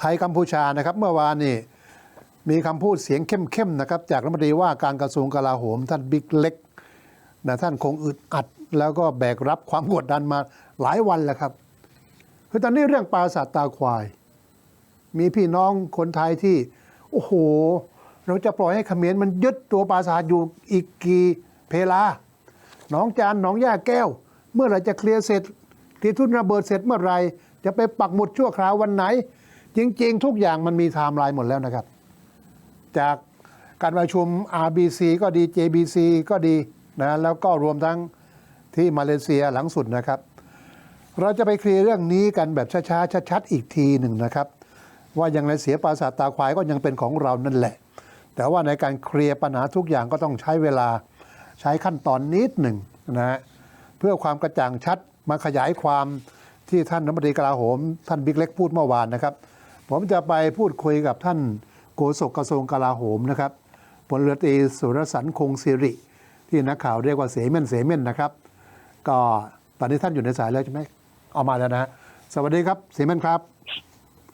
ไทยกัมพูชานะครับ เมื่อวานนี่มีคำพูดเสียงเข้มๆนะครับ จากรัฐมนตรีว่าการกระทรวงกลาโหม ท่านบิ๊กเล็กนะท่านคงอึดอัด แล้วก็แบกรับความกดดันมาหลายวันแล้วครับคือตอนนี้เรื่องปลาสัตว์ตาควาย มีพี่น้องคนไทยที่ โอ้โห เราจะปล่อยให้เขมรมันยึดตัวปราสาทอยู่อีกกี่เพลาหนองจานหนองย่าแก้ว เมื่อไรจะเคลียร์เสร็จที่ทุนระเบิดเสร็จเมื่อไรจะไปปักหมุดชั่วคราววันไหน จริง ๆ ทุกอย่างมันมีไทม์ไลน์หมดแล้วนะครับ จากการประชุม RBC ก็ดี JBC ก็ดีนะแล้วก็รวมทั้งที่มาเลเซียหลังสุดนะครับ เราจะไปเคลียร์เรื่องนี้กันแบบช้าๆชัดๆอีกทีหนึ่งนะครับ ว่ายังไงเสียปราสาทตาควายก็ยังเป็นของเรานั่นแหละ แต่ว่าในการเคลียร์ปัญหาทุกอย่างก็ต้องใช้เวลาใช้ขั้นตอนนิดหนึ่งนะฮะเพื่อความกระจ่างชัดมาขยายความที่ท่านรัฐมนตรีกลาโหม ท่านบิ๊กเล็กพูดเมื่อวานนะครับ ผมจะไปพูดคุยกับท่านโฆษกกระทรวงกลาโหมนะครับพลเรือตรีสุรสันต์คงสิริ ที่นักข่าวเรียกว่าเสเม่นเสเม่นนะครับ ก็ตอนนี้ท่านอยู่ในสายแล้วใช่ไหมเอามาแล้วนะฮะสวัสดีครับเสเม่นครับ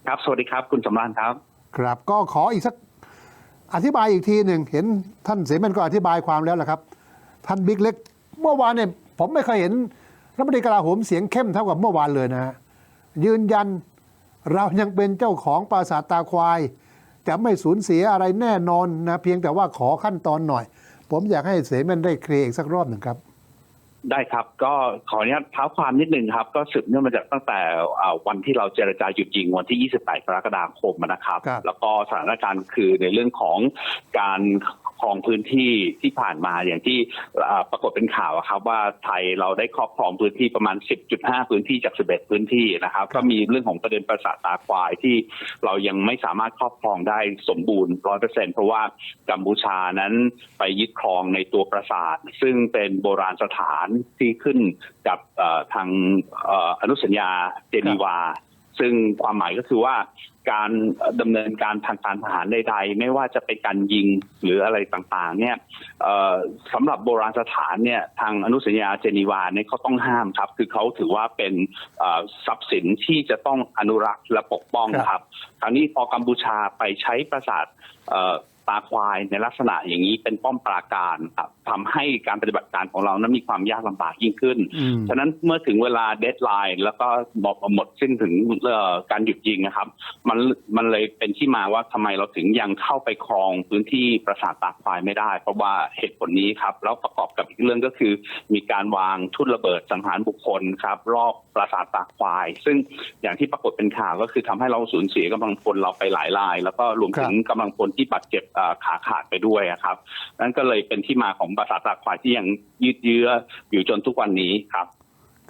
ครับสวัสดีครับคุณสำรานครับ ครับก็ขออีกสักอธิบายอีกทีหนึ่งเห็นท่านเสมันก็อธิบายความแล้วแหละครับ ท่านบิ๊กเล็ก เมื่อวานเนี่ยผมไม่เคยเห็นรัฐมนตรีกลาโหมเสียงเข้มเท่ากับเมื่อวานเลยนะฮะยืนยัน เรายังเป็นเจ้าของปราสาทตาควาย จะไม่สูญเสียอะไรแน่นอนนะเพียงแต่ว่าขอขั้นตอนหน่อย ผมอยากให้เสมันได้เคลียร์อีกสักรอบหนึ่งครับ ได้ครับก็ขออนุญาตเท้าความนิดนึงครับ ก็สืบเนื่องมาจากตั้งแต่อ่าวันที่เราเจรจาหยุดยิงวันที่ 28 กรกฎาคมนะครับครับแล้วก็สถานการณ์คือในเรื่องของการ ครองพื้นที่ที่ผ่านมาอย่างที่ปรากฏเป็นข่าวครับ ว่าไทยเราได้ครอบครองพื้นที่ประมาณ 10.5 พื้นที่จาก 11 พื้นที่นะครับ ก็มีเรื่องของประเด็นประสาทตาควายที่เรายังไม่สามารถครอบครองได้สมบูรณ์100%เปอร์เซ็นเพราะว่ากัมพูชานั้นไปยึดครองในตัวปราสาท ซึ่งเป็นโบราณสถานที่ขึ้นกับทางเอ่ออนุสัญญาเจนีวา ซึ่งความหมายก็คือว่า การดำเนินการทางการทหารใดๆ ไม่ว่าจะเป็นการยิงหรืออะไรต่างๆ เนี่ยเอ่อสำหรับโบราณสถานเนี่ยทางอนุสัญญาเจนีวาเนี่ยเขาต้องห้ามครับ คือเขาถือว่าเป็นเอ่อทรัพย์สินที่จะต้องอนุรักษ์และปกป้องครับครับคราวนี้พอกัมพูชาไปใช้ปราสาทเอ่อ ตาควายในลักษณะอย่างนี้เป็นป้อมปราการครับทำให้การปฏิบัติการของเรานั้นมีความยากลำบากยิ่งขึ้นอืมฉะนั้นเมื่อถึงเวลาเดทไลน์แล้วก็บอกหมดสิ้นถึงเอ่อการหยุดยิงนะครับ มันมันเลยเป็นที่มาว่าทำไมเราถึงยังเข้าไปครองพื้นที่ปราสาทตากควายไม่ได้ เพราะว่าเหตุผลนี้ครับ แล้วประกอบกับอีกเรื่องก็คือ มีการวางทุ่นระเบิดสังหารบุคคลครับรอบปราสาทตากควาย ซึ่งอย่างที่ปรากฏเป็นข่าวก็คือทำให้เราสูญเสียกำลังพลเราไปหลายราย แล้วก็รวมถึงกำลังพลที่บาดเจ็บเอ่อขาขาดไปด้วยอะครับ นั่นก็เลยเป็นที่มาของปราสาทตากควายที่ยังยืดเยื้ออยู่จนทุกวันนี้ครับ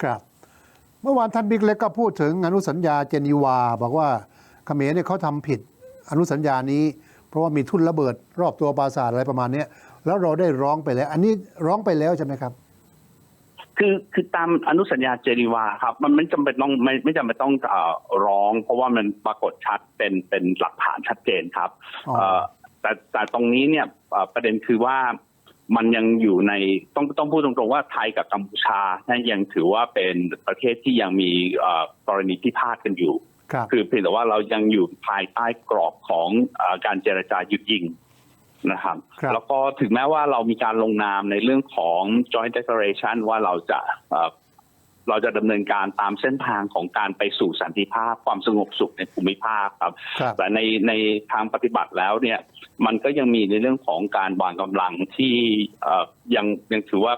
ครับ เมื่อวานท่านบิ๊กเล็กก็พูดถึงอนุสัญญาเจนีวา บอกว่าเขมรเนี่ยเขาทำผิดอนุสัญญานี้ เพราะว่ามีทุ่นระเบิดรอบตัวปราสาทอะไรประมาณเนี้ยแล้วเราได้ร้องไปแล้ว อันนี้ร้องไปแล้วใช่ไหมครับคือคือตามอนุสัญญาเจนีวาครับ มันไม่จำเป็นต้องไม่ไม่จำเป็นต้องเอ่อร้อง เพราะว่ามันปรากฏชัดเป็นเป็นหลักฐานชัดเจนครับอ๋อเอ่อ แต่แต่ตรงนี้เนี่ยเอ่อประเด็นคือว่ามันยังอยู่ในต้องต้องพูดตรงๆว่าไทยกับกัมพูชาเนี่ยยังถือว่าเป็นประเทศที่ยังมีเอ่อกรณีพิพาทกันอยู่ครับคือเพียงแต่ว่าเรายังอยู่ภายใต้กรอบของเออการเจรจาหยุดยิงนะครับครับแล้วก็ถึงแม้ว่าเรามีการลงนามในเรื่องของ joint declaration ว่าเราจะเอ่อเราจะดำเนินการตามเส้นทางของการไปสู่สันติภาพความสงบสุขในภูมิภาคครับครับแต่ในในทางปฏิบัติแล้วเนี่ย มันก็ยังมีในเรื่องของการวางกำลังที่ยังยังถือว่า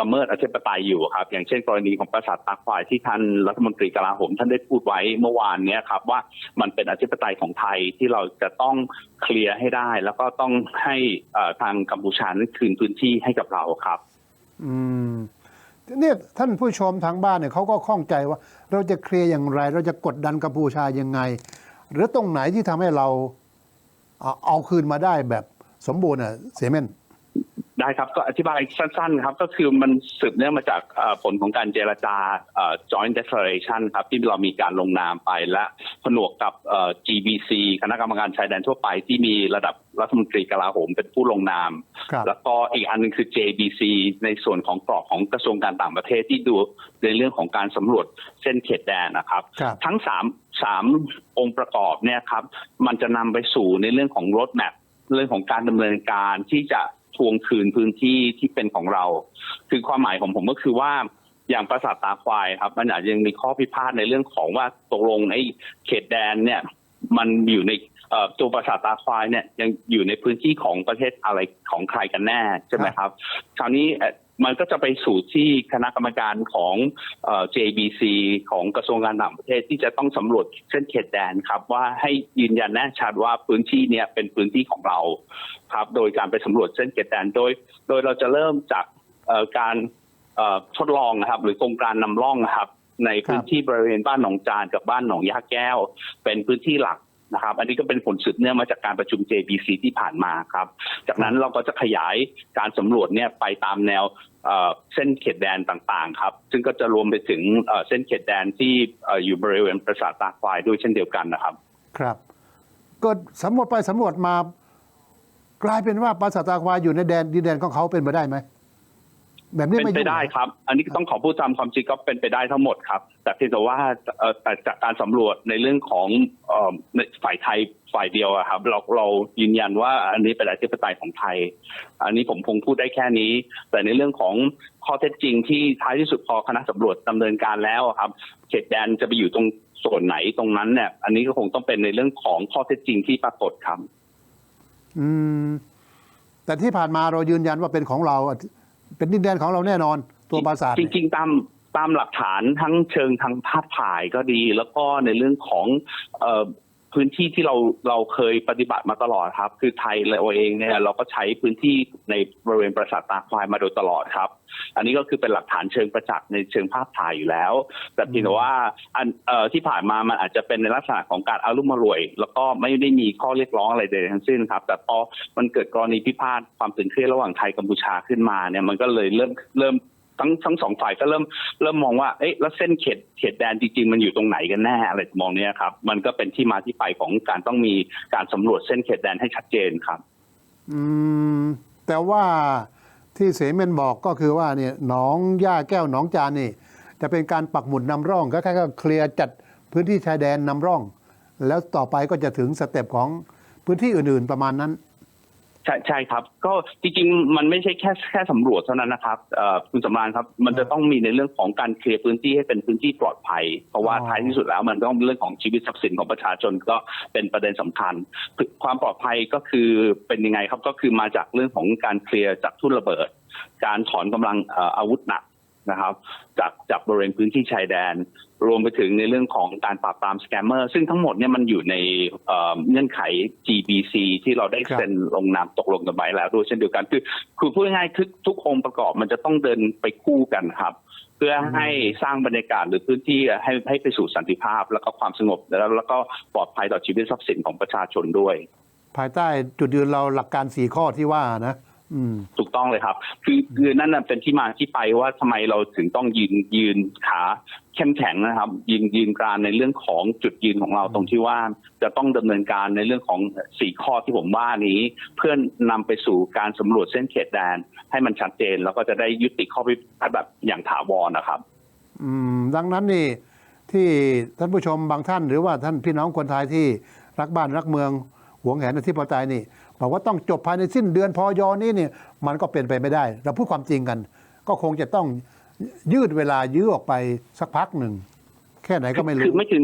ละเมิดอธิปไตยอยู่ครับ อย่างเช่น กรณีของปราสาทตาควายที่ท่านรัฐมนตรีกลาโหมท่านได้พูดไว้เมื่อวานนี้ครับ ว่ามันเป็นอธิปไตยของไทยที่เราจะต้องเคลียร์ให้ได้ แล้วก็ต้องให้ทางกัมพูชานั้นคืนพื้นที่ให้กับเราครับ อืมเนี่ยท่านผู้ชมทางบ้านเนี่ยเขาก็ข้องใจว่า เราจะเคลียร์อย่างไร เราจะกดดันกัมพูชายังไง หรือตรงไหนที่ทำให้เรา เอาคืนมาได้แบบสมบูรณ์อะเซเมน ได้ครับก็อธิบายสั้นๆครับก็คือมันสืบเนื่องมาจากเอ่อผลของการเจรจาเอ่อ joint declaration ครับที่เรามีการลงนามไปและผนวกกับเอ่อ GBC คณะกรรมการชายแดนทั่วไปที่มีระดับรัฐมนตรีกลาโหมเป็นผู้ลงนามครับแล้วก็อีกอันหนึงคือ JBC ในส่วนของกรอบของกระทรวงการต่างประเทศที่ดูในเรื่องของการสำรวจเส้นเขตแดนนะครับครับ ทั้งสามสามองค์ประกอบเนี่ยครับมันจะนำไปสู่ในเรื่องของรถแมพเรื่องของการดำเนินการที่จะ ทวงคืนพื้นที่ที่เป็นของเรา คือความหมายของผมก็คือว่าอย่างปราสาทตาควายครับ มันอาจจะยังมีข้อพิพาทในเรื่องของว่าตกลงไอ้เขตแดนเนี่ย มันอยู่ใน ตัวปราสาทตาควายเนี่ยยังอยู่ในพื้นที่ของประเทศอะไรของใครกันแน่ใช่ไหมครับ คราวนี้มันก็จะไปสู่ที่คณะกรรมการของเอ่อ JBC ของกระทรวงการต่างประเทศที่จะต้องสำรวจเส้นเขตแดนครับ ว่าให้ยืนยันแน่ชัดว่าพื้นที่เนี่ยเป็นพื้นที่ของเราครับ โดยการไปสำรวจเส้นเขตแดนโดย โดยเราจะเริ่มจากเอ่อการเอ่อทดลองนะครับ หรือโครงการนำร่องนะครับ ในพื้นที่บริเวณบ้านหนองจานกับบ้านหนองยาแก้ว เป็นพื้นที่หลัก นะครับ อันนี้ก็เป็นผลสืบเนื่องมาจากการประชุม JBC ที่ผ่านมาครับ จากนั้นเราก็จะขยายการสำรวจเนี่ยไปตามแนวเส้นเขตแดนต่างๆครับ ซึ่งก็จะรวมไปถึงเส้นเขตแดนที่เอ่ออยู่บริเวณปราสาทตาควายด้วยเช่นเดียวกันนะครับ ครับ ก็สำรวจไปสำรวจมากลายเป็นว่าปราสาทตาควายอยู่ในแดนดินแดนของเขาเป็นไปได้ไหม แบบนี้เป็นไม่ไปยุ่งได้ครับ อันนี้ต้องขอพูดตามความจริงก็เป็นไปได้ทั้งหมดครับ แต่เพียงแต่ว่าเอ่อแต่จากการสำรวจในเรื่องของเอ่อในฝ่ายไทยฝ่ายเดียวอะครับ เราเรายืนยันว่าอันนี้เป็นอธิปไตยของไทย อันนี้ผมคงพูดได้แค่นี้ แต่ในเรื่องของข้อเท็จจริงที่ท้ายที่สุดพอคณะสำรวจดำเนินการแล้วอะครับ เขตแดนจะไปอยู่ตรงส่วนไหนตรงนั้นเนี่ย อันนี้ก็คงต้องเป็นในเรื่องของข้อเท็จจริงที่ปรากฏครับ อืม แต่ที่ผ่านมาเรายืนยันว่าเป็นของเรา เป็นดินแดนของเราแน่นอน ตัวปราสาทจริงๆตามตามหลักฐานทั้งเชิงทางภาพถ่ายก็ดี แล้วก็ในเรื่องของ พื้นที่ที่เราเราเคยปฏิบัติมาตลอดครับ คือไทยเราเองเนี่ยเราก็ใช้พื้นที่ในบริเวณปราสาทตาควายมาโดยตลอดครับ อันนี้ก็คือเป็นหลักฐานเชิงประจักษ์ในเชิงภาพถ่ายอยู่แล้ว แต่เพียงแต่ว่าอันเอ่อที่ผ่านมามันอาจจะเป็นในลักษณะของการอารุ่มอร่วย แล้วก็ไม่ได้มีข้อเรียกร้องอะไรใดทั้งสิ้นครับ แต่พอมันเกิดกรณีพิพาทความตึงเครียดระหว่างไทยกัมพูชาขึ้นมาเนี่ยมันก็เลยเริ่มเริ่ม ทั้งทั้งสองฝ่ายก็เริ่มเริ่มมองว่าเอ๊ะแล้วเส้นเขตเขตแดนจริงๆ มันอยู่ตรงไหนกันแน่อะไรมองเนี้ยครับ มันก็เป็นที่มาที่ไปของการต้องมีการสำรวจเส้นเขตแดนให้ชัดเจนครับ อืม แต่ว่าที่เสเมนบอกก็คือว่าเนี่ยหนองย่าแก้วหนองจานนี่ จะเป็นการปักหมุดนำร่องก็แค่ก็เคลียร์จัดพื้นที่ชายแดนนำร่อง แล้วต่อไปก็จะถึงสเต็ปของพื้นที่อื่น ๆประมาณนั้น ใช่ใช่ครับ ก็จริงๆ มันไม่ใช่แค่แค่สำรวจเท่านั้นนะครับเอ่อคุณสำราญครับ มันจะต้องมีในเรื่องของการเคลียร์พื้นที่ให้เป็นพื้นที่ปลอดภัย เพราะว่าอ๋อท้ายที่สุดแล้วมันต้องเป็นเรื่องของชีวิตทรัพย์สินของประชาชนก็เป็นประเด็นสำคัญ ความปลอดภัยก็คือเป็นยังไงครับก็คือมาจากเรื่องของการเคลียร์จากทุ่นระเบิด การถอนกำลังเอ่ออาวุธหนัก นะครับ จากจากบริเวณพื้นที่ชายแดน รวมไปถึงในเรื่องของการปราบปรามสแกมเมอร์ซึ่งทั้งหมดเนี่ยมันอยู่ในเงื่อนไข GBC ที่เราได้เซ็นลงนามตกลงกันไว้แล้วด้วยเช่นเดียวกันคือคือพูดง่ายๆคือทุกองค์ประกอบมันจะต้องเดินไปคู่กันครับ เพื่อให้สร้างบรรยากาศหรือพื้นที่ให้ให้ไปสู่สันติภาพ แล้วก็ความสงบแล้วแล้วก็ปลอดภัยต่อชีวิตทรัพย์สินของประชาชนด้วย ภายใต้จุดยืนเราหลักการสี่ข้อที่ว่านะ ถูกต้องเลยครับ คือคือนั่นนะเป็นที่มาที่ไปว่าทำไมเราถึงต้องยืนยืนขาเข้มแข็งนะครับ ยืนยืนกรานในเรื่องของจุดยืนของเราตรงที่ว่า จะต้องดำเนินการในเรื่องของสี่ข้อที่ผมว่านี้ เพื่อนนำไปสู่การสำรวจเส้นเขตแดน ให้มันชัดเจน แล้วก็จะได้ยุติข้อพิพาทแบบอย่างถาวรนะครับ อืม ดังนั้นนี่ที่ท่านผู้ชมบางท่านหรือว่าท่านพี่น้องคนไทยที่รักบ้านรักเมืองหวงแหนอธิปไตยนี่ บอกว่าต้องจบภายในสิ้นเดือนพอยนี้เนี่ยมันก็เป็นไปไม่ได้ เราพูดความจริงกัน ก็คงจะต้องยืดเวลายื้อออกไปสักพักหนึ่ง แค่ไหนก็ไม่รู้อไม่ถึง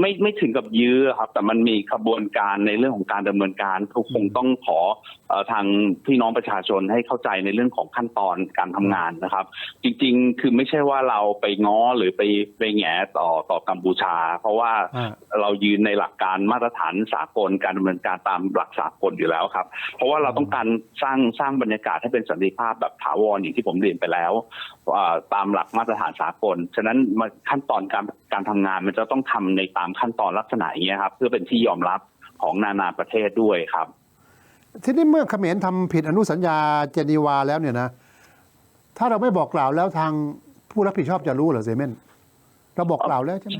ไม่ไม่ถึงกับยื้อครับ แต่มันมีขบวนการในเรื่องของการดำเนินการก็คงต้องขอเอ่อทางพี่น้องประชาชนให้เข้าใจในเรื่องของขั้นตอนการทำงานนะครับ จริง ๆ คือไม่ใช่ว่าเราไปง้อหรือไปไปแหงต่อต่อกัมพูชา เพราะว่าอ่าเรายืนในหลักการมาตรฐานสากลการดำเนินการตามหลักสากลอยู่แล้วครับ เพราะว่าเราต้องการสร้างสร้างบรรยากาศให้เป็นสันติภาพแบบถาวรอย่างที่ผมเรียนไปแล้วว่าตามหลักมาตรฐานสากล ฉะนั้นมันขั้นตอนการการทำงานมันจะต้องทำในตามขั้นตอนลักษณะอย่างเงี้ยครับเพื่อเป็นที่ยอมรับของนานาประเทศด้วยครับ ทีนี้เมื่อเขมรทำผิดอนุสัญญาเจนีวาแล้วเนี่ยนะ ถ้าเราไม่บอกกล่าวแล้วทางผู้รับผิดชอบจะรู้เหรอเซเมนเราบอกกล่าวแล้วใช่ไหม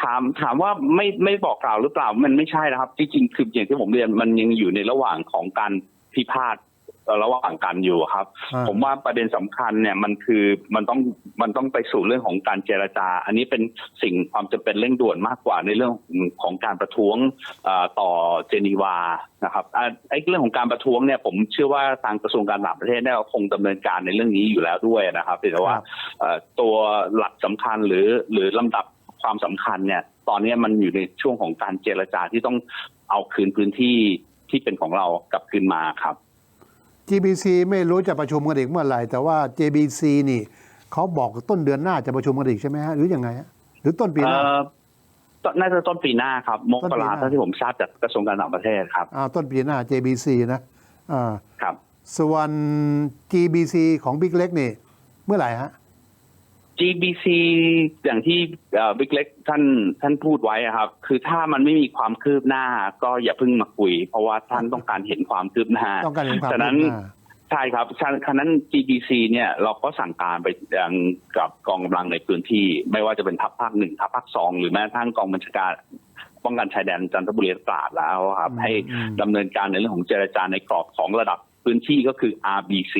ถามถามว่าไม่ไม่บอกกล่าวหรือเปล่ามันไม่ใช่นะครับ จริงๆคืออย่างที่ผมเรียนมันยังอยู่ในระหว่างของการพิพาทเอ่อ ระหว่างกันอยู่ครับอ่าผมว่าประเด็นสำคัญเนี่ยมันคือมันต้องมันต้องไปสู่เรื่องของการเจรจา อันนี้เป็นสิ่งความจำเป็นเร่งด่วนมากกว่าในเรื่องของการประท้วงเอ่อต่อเจนีวานะครับอะไอ้เรื่องของการประท้วงเนี่ยผมเชื่อว่าทางกระทรวงการต่างประเทศเนี่ยคงดำเนินการในเรื่องนี้อยู่แล้วด้วยนะครับแต่ว่าครับเอ่อตัวหลักสำคัญหรือหรือลำดับความสำคัญเนี่ยตอนนี้มันอยู่ในช่วงของการเจรจาที่ต้องเอาคืนพื้นที่ที่เป็นของเรากลับคืนมาครับ GBC ไม่รู้จะประชุมกันอีกเมื่อไหร่ แต่ว่า JBC นี่เขาบอกต้นเดือนหน้าจะประชุมกันอีกใช่ไหมฮะหรือยังไงฮะหรือต้นปีหน้า เอ่อต้นน่าจะต้นปีหน้าครับ มกต้นปีหราน้า เท่าที่ผมทราบจากกระทรวงการต่างประเทศครับ อ่าต้นปีหน้า JBC นะอ่าครับ ส่วน GBC ของบิ๊กเล็กนี่ เมื่อไหร่ฮะ GBC อย่างที่บิ๊กเล็กท่านท่านพูดไว้อะครับ คือถ้ามันไม่มีความคืบหน้า ก็อย่าเพิ่งมาคุย เพราะว่าท่านต้องการเห็นความคืบหน้าต้องการเห็นความฉะนั้นคืบหน้าใช่ครับฉะฉะนั้น GBC เนี่ยเราก็สั่งการไปยังกับกองกำลังในพื้นที่ ไม่ว่าจะเป็นทัพภาคหนึ่งทัพภาคสองหรือแม้กระทั่งกองบัญชาการป้องกันชายแดนจันทบุรีตราดแล้วครับอืมให้อืมดำเนินการในเรื่องของเจรจาในกรอบของระดับ พื้นที่ก็คือ RBC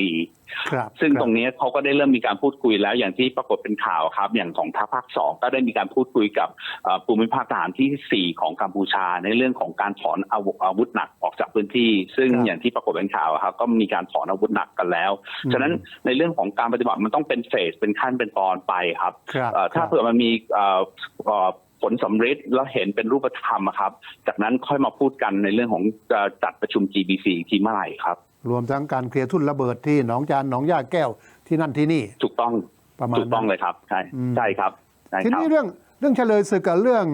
ครับซึ่งคบตรงนี้เขาก็ได้เริ่มมีการพูดคุยแล้วอย่างที่ปรากฏเป็นข่าวครับ อย่างของทัพภาคสองก็ได้มีการพูดคุยกับเอ่อภูมิภาคทหารที่ 4 ของกัมพูชา ในเรื่องของการถอนอาวุธอาวุธหนักออกจากพื้นที่ ซึ่งครับอย่างที่ปรากฏเป็นข่าวครับ ก็มีการถอนอาวุธหนักกันแล้วอืมฉะนั้นในเรื่องของการปฏิบัติมันต้องเป็นเฟสเป็นขั้นเป็นตอนไปครับครับเอ่อถ้าครับเผื่อมันมีเอ่อเอ่อผลสำเร็จแล้วเห็นเป็นรูปธรรมอะครับ จากนั้นค่อยมาพูดกันในเรื่องของจะจัดประชุม GBC อีกทีเมื่อไหร่ครับ รวมทั้งการเคลียร์ทุ่นระเบิดที่หนองจานหนองย่าแก้วที่นั่นที่นี่ ถูกต้องประมาณถูกต้องนั้นเลยครับ ใช่อืมใช่ครับใช่ทีครับนี้เรื่องเรื่องเฉลยศึกกับเรื่อง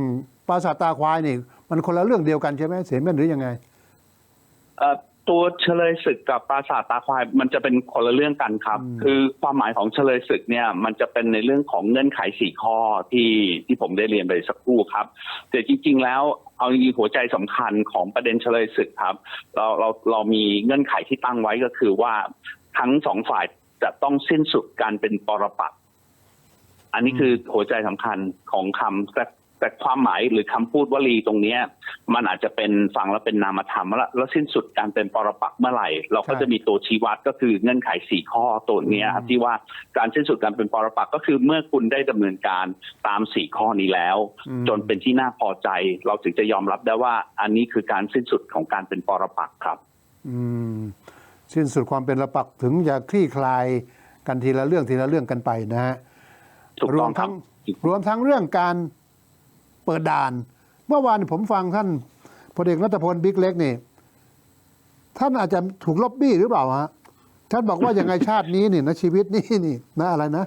ปราสาทตาควายนี่ มันคนละเรื่องเดียวกันใช่ไหมเสียแม่นหรือยังไงเอ่อ ตัวเฉลยศึกกับปราสาทตาควายมันจะเป็นคนละเรื่องกันครับอืมคือความหมายของเฉลยศึกเนี่ย มันจะเป็นในเรื่องของเงื่อนไขสี่ข้อที่ที่ผมได้เรียนไปสักครู่ครับ แต่จริง ๆ แล้วเอาจริงๆหัวใจสำคัญของประเด็นเฉลยศึกครับ เราเราเรามีเงื่อนไขที่ตั้งไว้ก็คือว่าทั้งสองฝ่ายจะต้องสิ้นสุดการเป็นปรปักษ์อันนี้คือหัวใจสำคัญของคำ แต่แต่ความหมายหรือคำพูดวลีตรงเนี้ย มันอาจจะเป็นฟังแล้วเป็นนามธรรมแล้วแล้วสิ้นสุดการเป็นปรปักษ์เมื่อไหร่ เราก็ใช่จะมีตัวชี้วัดก็คือเงื่อนไขสี่ข้อตัวเนี้ยครับที่ว่าการสิ้นสุดการเป็นปรปักษ์ก็คือเมื่อคุณได้ดำเนินการตามสี่ข้อนี้แล้วอืมจนเป็นที่น่าพอใจ เราถึงจะยอมรับได้ว่า อันนี้คือการสิ้นสุดของการเป็นปรปักษ์ครับ อืม สิ้นสุดความเป็นระปักษ์ถึงจะคลี่คลายกันทีละเรื่องทีละเรื่องกันไปนะฮะถูกรต้วอมงครัทั้บงรวมทั้งเรื่องการ เปิดด่าน เมื่อวานผมฟังท่านพลเอกรัตพลบิ๊กเล็กนี่ ท่านอาจจะถูกลบบี้หรือเปล่าฮะท่านบอกว่ายังไงชาตินี้นี่นะชีวิตนี้นี่นะอะไรนะ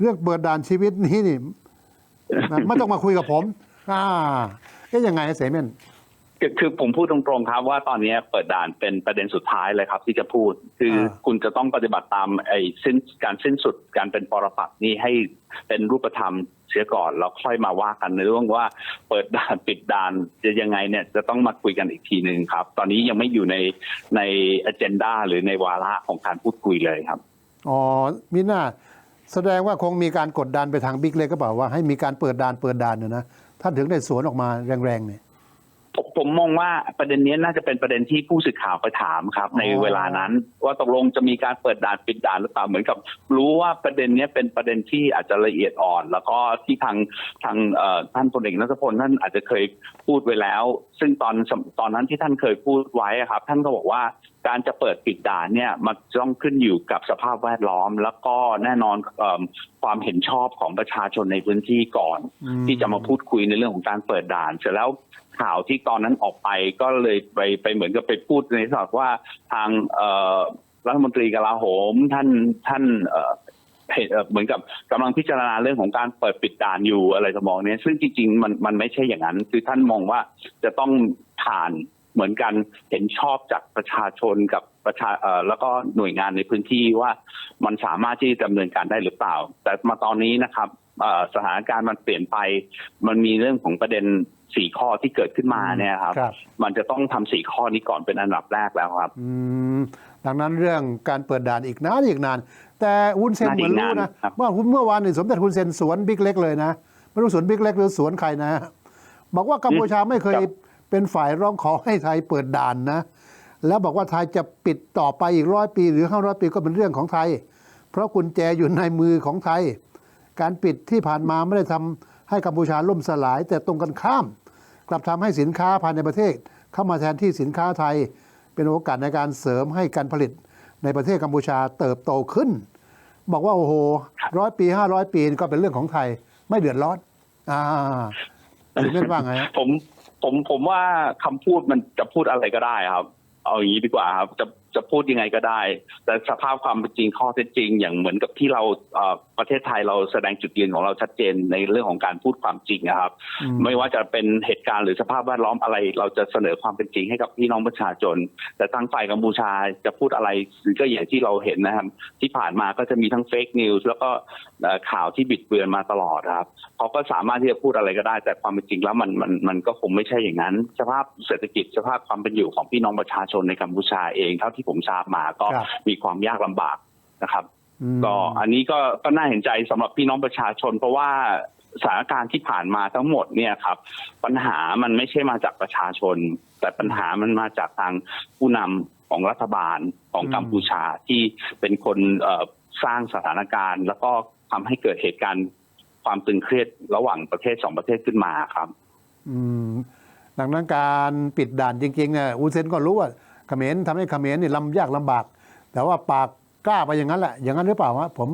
เรื่องเปิดด่านชีวิตนี้นี่นะไม่ต้องมาคุยกับผม อ่าเอ๊ะยังไงเสเมน คือคือผมพูดตรงๆครับว่าตอนนี้เปิดด่านเป็นประเด็นสุดท้ายเลยครับ ที่จะพูด คืออา คุณจะต้องปฏิบัติตามไอ้สิ้นการสิ้นสุดการเป็นปรปักษ์นี้ให้เป็นรูปธรรมเสียก่อนแล้วค่อยมาว่ากันในเรื่องว่าเปิดด่านปิดด่านจะยังไงเนี่ยจะต้องมาคุยกันอีกทีหนึ่งครับ ตอนนี้ยังไม่อยู่ในในอเจนดาหรือในวาระของการพูดคุยเลยครับ อ๋อมิน่าแสดงว่าคงมีการกดดันไปทางบิ๊กเล็กก็เปล่าว่าให้มีการเปิดด่านเปิดด่านเนี่ยนะท่านถึงได้สวนออกมาแรงๆเนี่ย ผมผมมองว่าประเด็นนี้น่าจะเป็นประเด็นที่ผู้สื่อข่าวไปถามครับ ในอ๋อเวลานั้น ว่าตกลงจะมีการเปิดด่านปิดด่านหรือเปล่าเหมือนกับ รู้ว่าประเด็นนี้เป็นประเด็นที่อาจจะละเอียดอ่อน แล้วก็ที่ทางทางเอ่อท่านพลเอกนัทพลท่านอาจจะเคยพูดไว้แล้ว ซึ่งตอนตอนนั้นที่ท่านเคยพูดไว้อะครับ ท่านก็บอกว่าการจะเปิดปิดด่านเนี่ยมันต้องขึ้นอยู่กับสภาพแวดล้อม แล้วก็แน่นอนเอิ่มความเห็นชอบของประชาชนในพื้นที่ก่อนอืมที่จะมาพูดคุยในเรื่องของการเปิดด่าน เสร็จแล้ว ข่าวที่ตอนนั้นออกไปก็เลยไปไปเหมือนกับไปพูดในสอกว่าทางรัฐมนตรีกลาโหมท่านท่านเหมือนกับกำลังพิจารณาเรื่องของการเปิดปิดด่านอยู่อะไรสมองเนี้ยซึ่งจริงๆมันมันไม่ใช่อย่างนั้น คือท่านมองว่าจะต้องผ่านเหมือนกันเห็นชอบจากประชาชนกับประชาเอ่อแล้วก็หน่วยงานในพื้นที่ว่ามันสามารถที่จะดำเนินการได้หรือเปล่า แต่มาตอนนี้นะครับสถานการณ์มันเปลี่ยนไป มันมีเรื่องของประเด็น สี่ข้อที่เกิดขึ้นมาเนี่ยครับ ครับ มันจะต้องทำสี่ข้อนี้ก่อนเป็นอันดับแรกแล้วครับ อืมดังนั้นเรื่องการเปิดด่านอีกนานอีกนาน แต่วุ้นเซนน่าเหมือนรู้อีกนานะนครับ ว่าเมื่อวานนี่สมเด็จคุณเซนสวนบิ๊กเล็กเลยนะ ไม่รู้สวนบิ๊กเล็กหรือสวนใครนะ บอกว่ากัมพูชาไม่เคยเป็นฝ่ายร้องขอให้ไทยเปิดด่านนะ แล้วบอกว่าไทยจะปิดต่อไปอีกร้อยปี หรือห้าร้อยปีก็เป็นเรื่องของไทย เพราะกุญแจอยู่ในมือของไทย การปิดที่ผ่านมาไม่ได้ทำให้กัมพูชาล่มสลาย แต่ตรงกันข้าม กลับทำให้สินค้าภายในประเทศ เข้ามาแทนที่สินค้าไทย เป็นโอกาสในการเสริมให้การผลิตในประเทศกัมพูชาเติบโตขึ้น บอกว่าโอ้โหร้อยปีห้าร้อยปีก็เป็นเรื่องของไทยไม่เดือดร้อน อ่าคุณเล่นว่าไงผมผมผมว่าคำพูดมันจะพูดอะไรก็ได้ครับ เอาอย่างนี้ดีกว่าครับ จะ จะพูดยังไงก็ได้ แต่สภาพความเป็นจริงข้อเท็จจริง อย่างเหมือนกับที่เราเอ่อประเทศไทยเราแสดงจุดยืนของเราชัดเจนในเรื่องของการพูดความจริงนะครับอืมไม่ว่าจะเป็นเหตุการณ์หรือสภาพแวดล้อมอะไร เราจะเสนอความเป็นจริงให้กับพี่น้องประชาชน แต่ทางฝ่ายกัมพูชาจะพูดอะไรก็อย่างที่เราเห็นนะครับ ที่ผ่านมาก็จะมีทั้งเฟกนิวส์แล้วก็เอ่อข่าวที่บิดเบือนมาตลอดครับเขาก็สามารถที่จะพูดอะไรก็ได้ แต่ความเป็นจริงแล้วมันมันมันก็คงไม่ใช่อย่างนั้น สภาพเศรษฐกิจสภาพความเป็นอยู่ของพี่น้องประชาชนในกัมพูชาเองเท่าที่ผมทราบมาก็ครับมีความยากลำบากนะครับอืมก็อันนี้ก็ก็น่าเห็นใจสำหรับพี่น้องประชาชน เพราะว่าสถานการณ์ที่ผ่านมาทั้งหมดเนี่ยครับ ปัญหามันไม่ใช่มาจากประชาชน แต่ปัญหามันมาจากทางผู้นำของรัฐบาลของอืมกัมพูชาที่เป็นคนเอ่อสร้างสถานการณ์ แล้วก็ทำให้เกิดเหตุการณ์ความตึงเครียดระหว่างประเทศสองประเทศขึ้นมาครับ อืมดังนั้นการปิดด่านจริงๆเนี่ยอุนเซนก็รู้ว่า เขมรทำให้เขมรนี่ลำยากลำบาก แต่ว่าปากกล้าไปอย่างนั้นแหละอย่างนั้นหรือเปล่าฮะผม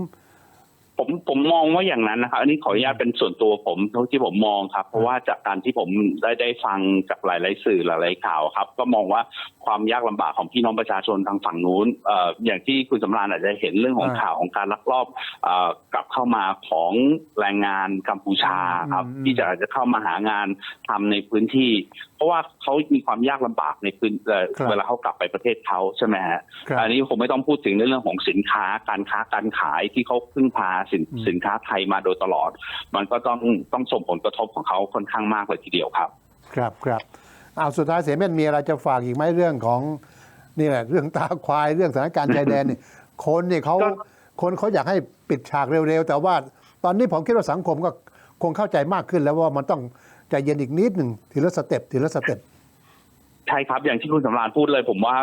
ผมผมมองว่าอย่างนั้นนะครับ อันนี้ขออนุญาตเป็นส่วนตัวผมเท่าที่ผมมองครับ เพราะว่าจากการที่ผมได้ได้ฟังจากหลาย ๆ สื่อหลาย ๆ ข่าวครับ ก็มองว่าความยากลำบากของพี่น้องประชาชนทางฝั่งนู้นเอ่ออย่างที่คุณสำราญอาจจะเห็นเรื่องของอ่าข่าวของการลักลอบเอ่อกลับเข้ามาของแรงงานกัมพูชาครับอืมที่จะจะเข้ามาหางานทำในพื้นที่ เพราะว่าเขามีความยากลำบากในพื้นเอ่อครับเวลาเขากลับไปประเทศเขาใช่ไหมฮะครับอันนี้ผมไม่ต้องพูดถึงในเรื่องของสินค้าการค้าการขายที่เขาพึ่งพาสินอืมสินค้าไทยมาโดยตลอด มันก็ต้องต้องส่งผลกระทบของเขาค่อนข้างมากเลยทีเดียวครับ ครับครับอ้าวสุดท้ายเสียเม่นมีอะไรจะฝากอีกไหมเรื่องของนี่แหละเรื่องตาควายเรื่องสถานการณ์ชายแดนเนี่ยคนเนี่ยเขาก็คนเขาอยากให้ปิดฉากเร็วๆ แต่ว่าตอนนี้ผมคิดว่าสังคมก็คงเข้าใจมากขึ้นแล้วว่ามันต้องใจเย็นอีกนิดหนึ่งทีละสเต็ปทีละสเต็ป ใช่ครับอย่างที่คุณสำราญพูดเลย ผมว่า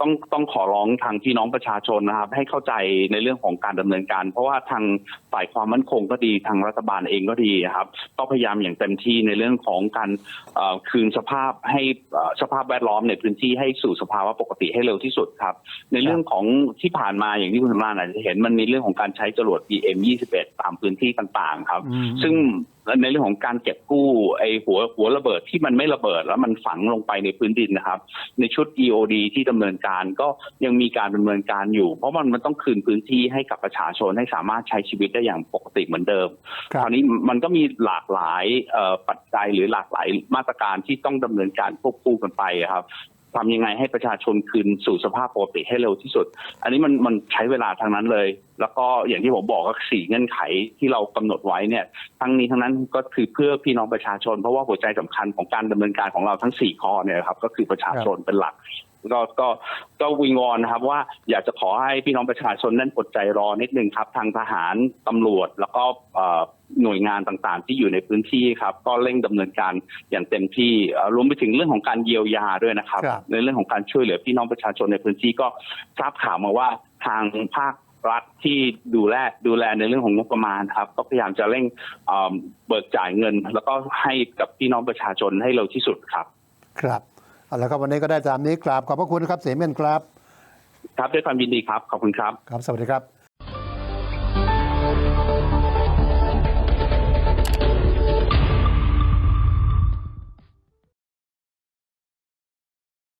ต้องต้องขอร้องทางพี่น้องประชาชนนะครับ ให้เข้าใจในเรื่องของการดำเนินการ เพราะว่าทางฝ่ายความมั่นคงก็ดีทางรัฐบาลเองก็ดีครับก็พยายามอย่างเต็มที่ในเรื่องของการเอ่อคืนสภาพให้เอ่อสภาพแวดล้อมในพื้นที่ให้สู่สภาวะปกติให้เร็วที่สุดครับ ในเรื่องของที่ผ่านมาอย่างที่คุณสำราญอาจจะเห็นมันมีเรื่องของการใช้จรวด BM 21ตามพื้นที่ต่างๆ ครับอืมซึ่ง ในเรื่องของการเก็บกู้ไอ้หัวหัวระเบิดที่มันไม่ระเบิดแล้วมันฝังลงไปในพื้นดินนะครับ ในชุด EOD ที่ดำเนินการก็ยังมีการดำเนินการอยู่ เพราะมันมันต้องคืนพื้นที่ให้กับประชาชนให้สามารถใช้ชีวิตได้อย่างปกติเหมือนเดิมครับคราวนี้มันก็มีหลากหลายเอ่อปัจจัยหรือหลากหลายมาตรการที่ต้องดำเนินการควบคู่กันไปครับ ทำยังไงให้ประชาชนคืนสู่สภาพปกติให้เร็วที่สุด อันนี้มันมันใช้เวลาทางนั้นเลย แล้วก็อย่างที่ผมบอกก็สี่เงื่อนไขที่เรากำหนดไว้เนี่ย ทั้งนี้ทั้งนั้นก็คือเพื่อพี่น้องประชาชน เพราะว่าหัวใจสำคัญของการดำเนินการของเราทั้งสี่ข้อเนี่ยครับก็คือประชาชนเป็นหลัก ก็ก็ก็วิงวอนนะครับ ว่าอยากจะขอให้พี่น้องประชาชนนั้นอดใจรอนิดนึงครับ ทางทหารตำรวจแล้วก็เอ่อหน่วยงานต่างๆ ที่อยู่ในพื้นที่ครับ ก็เร่งดำเนินการอย่างเต็มที่เอ่อรวมไปถึงเรื่องของการเยียวยาด้วยนะครับครับ ในเรื่องของการช่วยเหลือพี่น้องประชาชนในพื้นที่ก็ทราบข่าวมาว่าทางภาครัฐที่ดูแลดูแลในเรื่องของงบประมาณครับ ก็พยายามจะเร่งเอ่อเบิกจ่ายเงิน แล้วก็ให้กับพี่น้องประชาชนให้เร็วที่สุดครับ ครับ เอาละครับวันนี้ก็ได้ตามนี้กราบขอบพระคุณครับเสียเม่นครับ ครับด้วยความยินดีครับ ขอบคุณครับ ครับ สวัสดีครับ